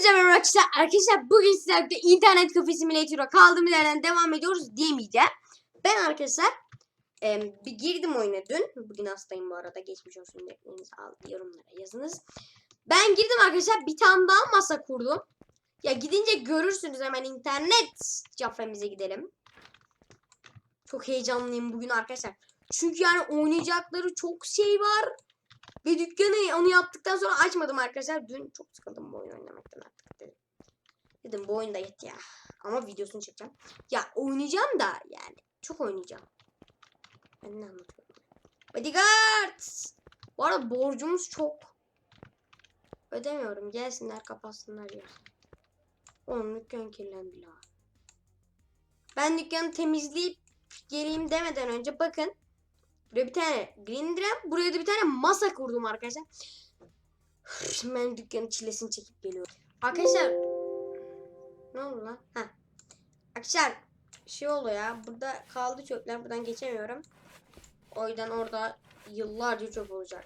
Hepinize merhaba arkadaşlar. Arkadaşlar bugün sizlerle internet kafe simülatörü kaldığımız yerden devam ediyoruz diyemeyeceğim. Ben arkadaşlar em, bir girdim oyuna dün. Bugün hastayım bu arada. Geçmiş olsun dileklerinizi al yorumlara yazınız. Ben girdim arkadaşlar bir tane daha masa kurdum. Ya gidince görürsünüz hemen internet cafemize gidelim. Çok heyecanlıyım bugün arkadaşlar. Çünkü yani oynayacakları çok şey var. Ve dükkanı onu yaptıktan sonra açmadım arkadaşlar. Dün çok sıkıldım bu oyun oynamaktan artık dedim. Dedim bu oyunda yet ya. Ama videosunu çekeceğim. Ya oynayacağım da yani. Çok oynayacağım. Ben ne anlatıyorum? Bodyguard! Bu arada borcumuz çok. Ödemiyorum. Gelsinler kapatsınlar ya. Oğlum dükkan kirlendi la. Ben dükkanı temizleyip geleyim demeden önce bakın. Buraya bir tane green drum, buraya da bir tane masa kurdum arkadaşlar. Şimdi ben dükkanın çilesini çekip geliyorum. Arkadaşlar ne oldu lan? Ha. Arkadaşlar şey oldu ya. Burada kaldı çöpler. Buradan geçemiyorum. O yüzden orada yıllarca çöp olacak.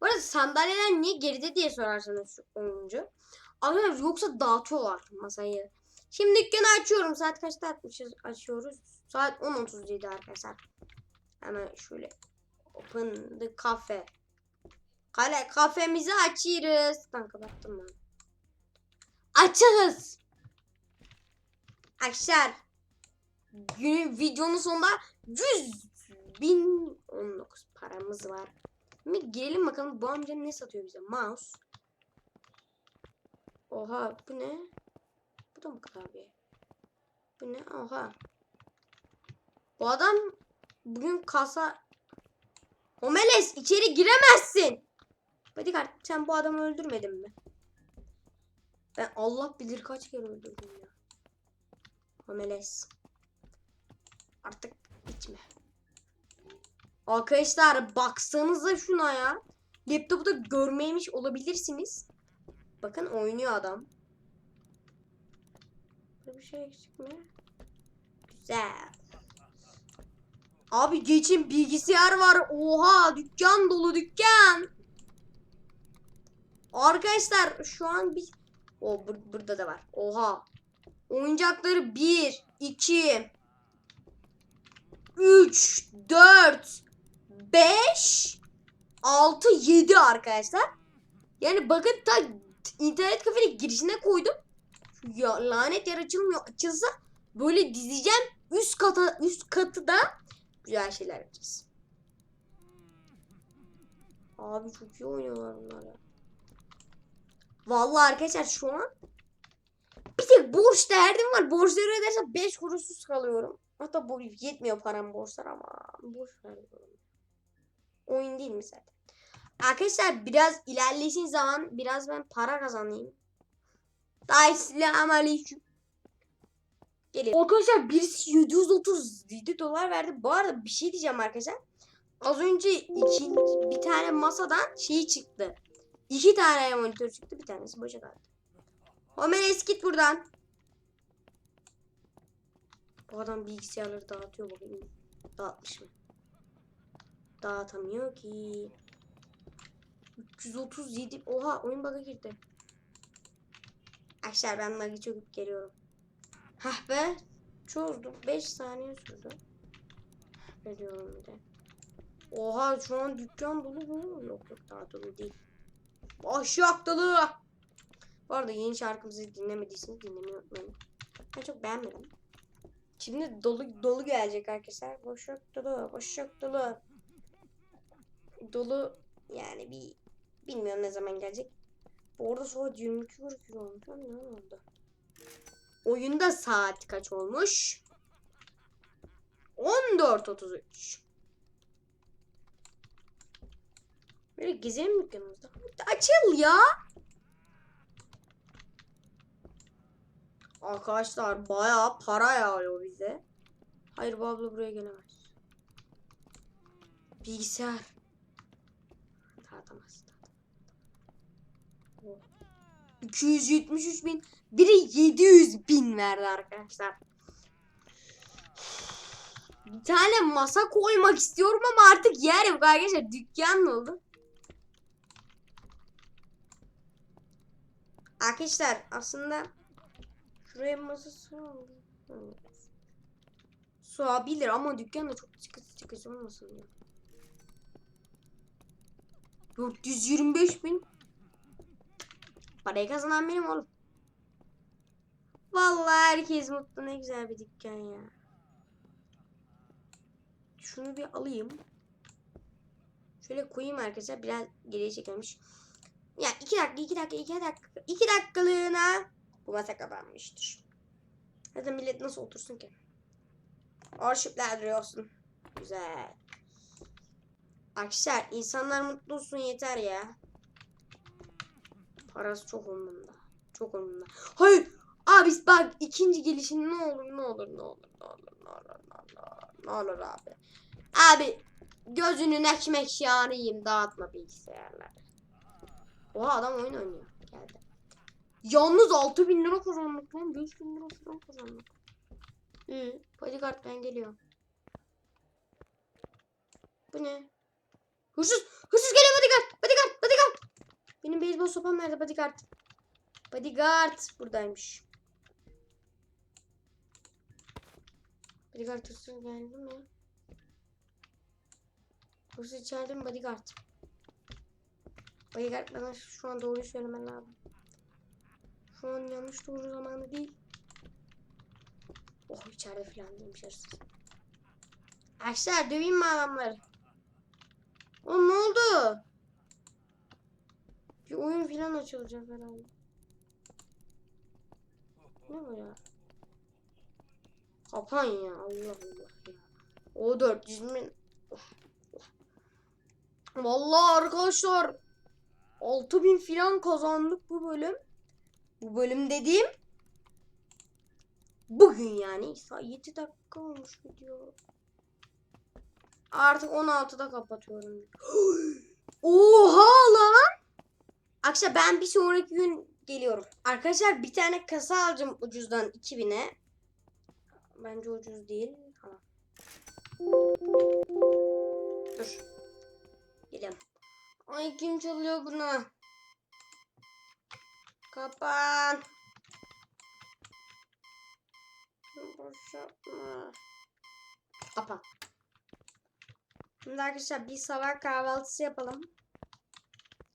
Bu arada sandalyeler niye geride diye sorarsanız oyuncu. Arkadaşlar yoksa dağıtıyorlar masayı. Şimdi dükkanı açıyorum. Saat kaçta açmışız? Açıyoruz. Saat 10.37 arkadaşlar. Hemen şöyle open the cafe. Kale kafemizi açıyoruz. Lan kapattım ben. Açığız. Arkadaşlar günün videonun sonunda 100 bin 19 paramız var. Şimdi girelim bakalım bu amca ne satıyor bize? Mouse. Oha bu ne? Bu da mı klavye? Bu ne? Oha. Bu adam bugün kasa... Homeles içeri giremezsin. Bodyguard sen bu adamı öldürmedin mi? Ben Allah bilir kaç kere öldürdüm ya. Homeles. Artık içme. Arkadaşlar baksanıza şuna ya. Laptopu da görmemiş olabilirsiniz. Bakın oynuyor adam. Bir şey eksik mi? Güzel. Abi geçin bilgisayar var. Oha dükkan dolu dükkan. Arkadaşlar şu an bir... O bur- burada da var. Oha. Oyuncakları 1, 2, 3, 4, 5, 6, 7 arkadaşlar. Yani bakın ta internet kafenin girişine koydum. Ya, lanet yer açılmıyor. Açılsa böyle dizeceğim. Üst kata üst katı da güzel şeyler yapacağız. Abi çok iyi oynuyorlar bunlar. Vallahi arkadaşlar şu an bir tek borç derdim var. Borçları ödersem 5 kuruşsuz kalıyorum. Hatta bu yetmiyor param borçlar ama boş ver. Oyun değil mi zaten? Arkadaşlar biraz ilerlesin zaman biraz ben para kazanayım. Daha aleyküm. Gelin. Arkadaşlar birisi 737 dolar verdi. Bu arada bir şey diyeceğim arkadaşlar. Az önce iki, bir tane masadan şey çıktı. İki tane monitör çıktı. Bir tanesi boşa kaldı. Homeles git buradan. Bu adam bilgisayarları dağıtıyor bakayım. Dağıtmış mı? Dağıtamıyor ki. 337. Oha oyun bug'a girdi. Arkadaşlar ben bug'ı çöküp geliyorum. Hah be. Çözdüm. 5 saniye sürdü. Veriyorum bir de. Oha şu an dükkan dolu mu? Yok yok daha dolu değil. Başak dolu. Bu arada yeni şarkımızı dinlemediyseniz dinlemeyi. Ben çok beğenmedim. Şimdi dolu dolu gelecek arkadaşlar. Boşak dolu, boşak dolu. Dolu yani bir bilmiyorum ne zaman gelecek. Bu arada saat 22.42 olmuş. Ne oldu? Oyunda saat kaç olmuş? 14.33. Böyle gezelim dükkanımızda. Açıl ya. Arkadaşlar bayağı para yağıyor bize. Hayır bu abla buraya gelemez. Bilgisayar. Dağıtamaz. 273 bin. Biri 700 bin verdi arkadaşlar. Bir tane masa koymak istiyorum ama artık yer yok arkadaşlar. Dükkan oldu. Arkadaşlar aslında şuraya masa Sığabilir ama dükkan da çok sıkıntı sıkıntı olmasın ya. 425 bin Parayı kazanan benim oğlum. Vallahi herkes mutlu ne güzel bir dükkan ya. Şunu bir alayım. Şöyle koyayım arkadaşlar biraz geriye çekilmiş. Ya iki dakika iki dakika iki dakika iki dakikalığına bu masa kapanmıştır. Zaten millet nasıl otursun ki? Arşivler duruyorsun. Güzel. Arkadaşlar insanlar mutlu olsun yeter ya. Parası çok umurumda. Çok umurumda. Hayır. Abi bak ikinci gelişin ne olur ne olur ne olur ne olur ne olur ne olur ne olur abi. Abi gözünün ekmek yağını dağıtma bilgisayarları. Oha adam oyun oynuyor. Geldi. Yalnız 6000 lira kazandık lan. 5000 lira falan kazandık. Hı, bodyguard ben geliyorum. Bu ne? Hırsız! Hırsız geliyor! Bodyguard! Benim beyzbol sopam nerede bodyguard? Bodyguard buradaymış. Bodyguard hırsız geldi mi? Hırsız içeride mi bodyguard? Bodyguard bana şu an doğruyu söylemen lazım. Şu an yanlış doğru zamanı değil. Oh içeride falan değilmiş hırsız. Arkadaşlar döveyim mi adamları? Oğlum ne oldu? Bir oyun falan açılacak herhalde. Ne bu ya? Kapan ya Allah Allah ya. O 400 bin. Vallahi arkadaşlar 6000 falan kazandık bu bölüm. Bu bölüm dediğim bugün yani. 7 dakika olmuş video. Artık 16'da kapatıyorum. Oha lan! Arkadaşlar ben bir sonraki gün geliyorum. Arkadaşlar bir tane kasa alacağım ucuzdan 2000'e. Bence ucuz değil. Tamam. Dur. Geliyorum. Ay kim çalıyor bunu? Kapan. Boş yapma. Kapan. Şimdi arkadaşlar bir sabah kahvaltısı yapalım.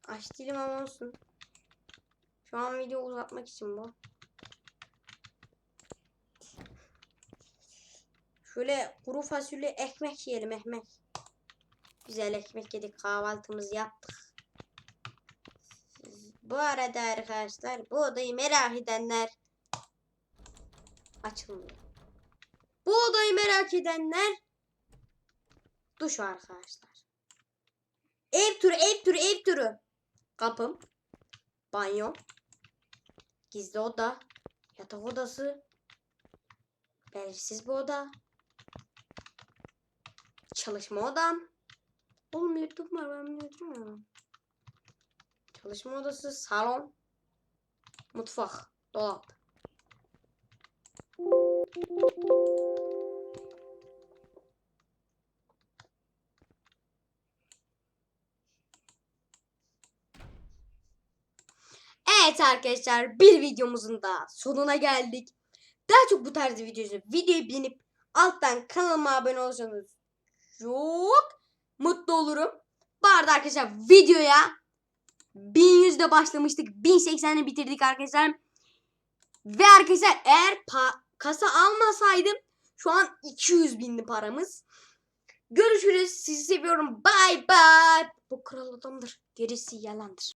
Aç değilim ama olsun. Şu an video uzatmak için bu. Şöyle kuru fasulye ekmek yiyelim ekmek. Güzel ekmek yedik kahvaltımızı yaptık. Bu arada arkadaşlar bu odayı merak edenler açılmıyor. Bu odayı merak edenler duş arkadaşlar. Ev turu, ev turu, ev turu. Kapım, banyo, gizli oda, yatak odası, belirsiz bir oda, çalışma odam. Oğlum laptop var ben götürmüyorum. Çalışma odası, salon, mutfak, dolap. Evet arkadaşlar bir videomuzun da sonuna geldik. Daha çok bu tarz videoları videoyu beğenip alttan kanalıma abone olursanız çok mutlu olurum. Bu arada arkadaşlar videoya 1100'de başlamıştık. 1080'de bitirdik arkadaşlar. Ve arkadaşlar eğer kasa almasaydım şu an 200 bindi paramız. Görüşürüz. Sizi seviyorum. Bye bye. Bu kral adamdır. Gerisi yalandır.